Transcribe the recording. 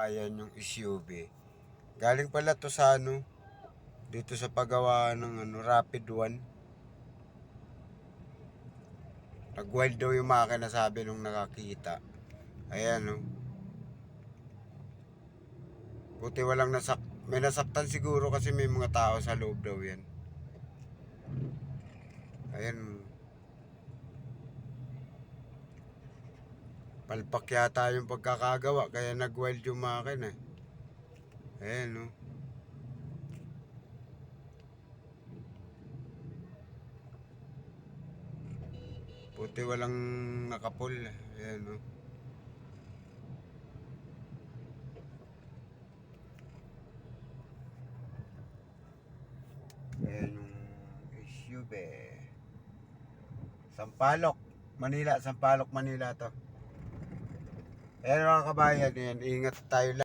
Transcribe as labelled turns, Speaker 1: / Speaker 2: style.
Speaker 1: Ayan yung SUV. Galing pala to sa ano, dito sa paggawa ng ano, Rapid One. Nag-wild daw yung makina sabi nung nakakita. Ayan oh. Buti walang nasak may nasaktan siguro kasi may mga tao sa loob daw yan. Ayan. Palpak yata yung pagkakagawa kaya nag-wild yung makina. Ayan oh. Buti walang nakapul. Ayan oh. Ayan yung SUV. Sampalok. Manila. Sampalok, Manila to. Ayan mga kabayan. Ayan, ingat tayo lang.